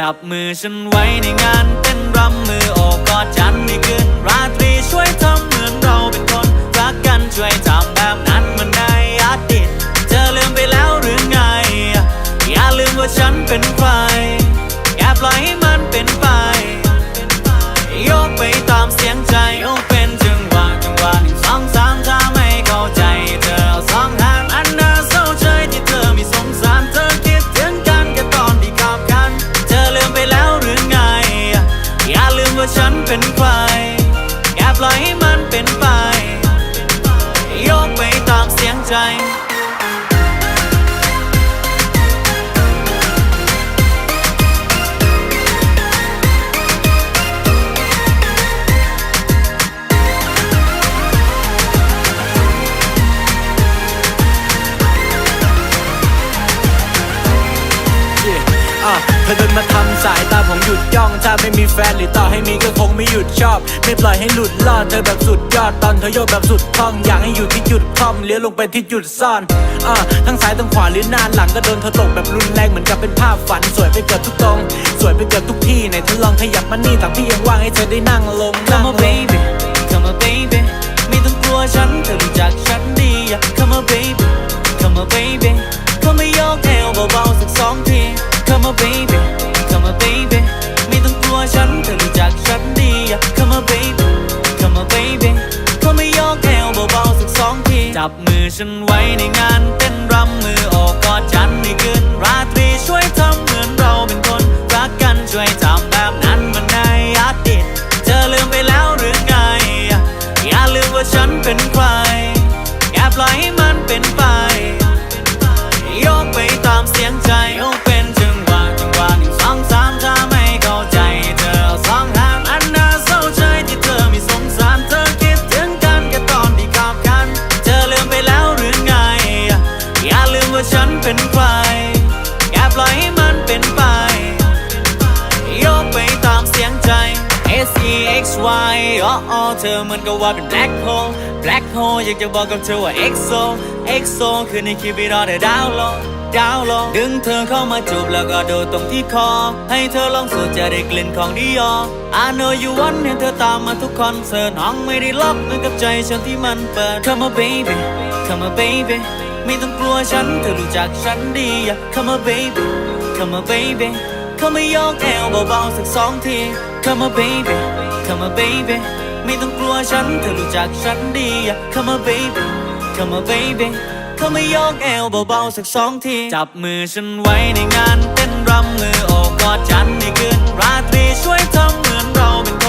จับมือฉันไว้ในงานเต้นรำมือโอบกอดฉันในคืนราตรีช่วยทำเหมือนเราเป็นคนรักกันช่วยทำแบบนั้นมันในอดีตเธอลืมไปแล้วหรือไง อย่าลืมว่าฉันเป็นใคร อย่าปล่อยให้มันเป็นไป โยกไปตามเสียง อ่เธอเดินมาทำสายตาผมหยุดย่องถ้าไม่มีแฟนหรือต่อให้มีก็คงไม่หยุดชอบ ไม่ปล่อยให้หลุดลอดเธอแบบสุดยอดตอนเธอโยกแบบสุดคล่องอยากให้อยู่ที่จุดคล่อมเลี้ยวลงไปที่จุดซ่อนอะทั้งซ้ายทั้งขวาหรือหน้าหลังก็โดนเธอตกแบบรุนแรงเหมือนกับเป็นภาพฝัน สวยไปเกือบทุกตรง สวยไปเกือบทุกที่ไหนเธอลองขยับมานี่ตักพี่ยังว่างให้เธอได้นั่งลงนั่ง Come ล on ง baby Come on baby ไม่ต้องกลัวฉันเธอรู้จักฉันดีอะ Come on baby Come on baby จับมือฉันไว้ในงานเต้นรำมือออกกอดฉันในคืนราตรีช่วยทำเหมือนเราเป็นคน รักกันช่วยทำแบบนั้นมันในอดีตเธอลืมไปแล้วหรือไง อย่าลืมว่าฉันเป็นใครอย่าปล่อยให้มันเป็นไป โยกไปตามเสียงใจ X Y อ๋ออ๋อเธอเหมือนกับว่าเป็น black hole black hole อยากจะบอกกับเธอว่า EXO EXO คือในคิวบิรอเดดาวลงดาวลงดึงเธอเข้ามาจูบแล้วก็โดดตรงที่คอ ให้เธอลองสูดจะได้กลิ่นของดิออ I know you want ให้เธอตามมาทุกคอนเสิร์ตห้องไม่ได้ล็อกเหมือนกับใจฉันที่มันเปิด Come on baby Come on baby ไม่ต้องกลัวฉันเธอรู้จักฉันดีอะ Come on baby Come on baby เข้ามายกเอวเบาๆสักสองที Come on baby Come on baby ไม่ต้องกลัวฉันเธอรู้จักฉันดีอะ Come on baby Come on baby เข้ามาโยกเอวเบาๆสักสองที จับมือฉันไว้ในงานเต้นรำมือโอบกอดฉันในคืนราตรีช่วยทำเหมือนเราเป็น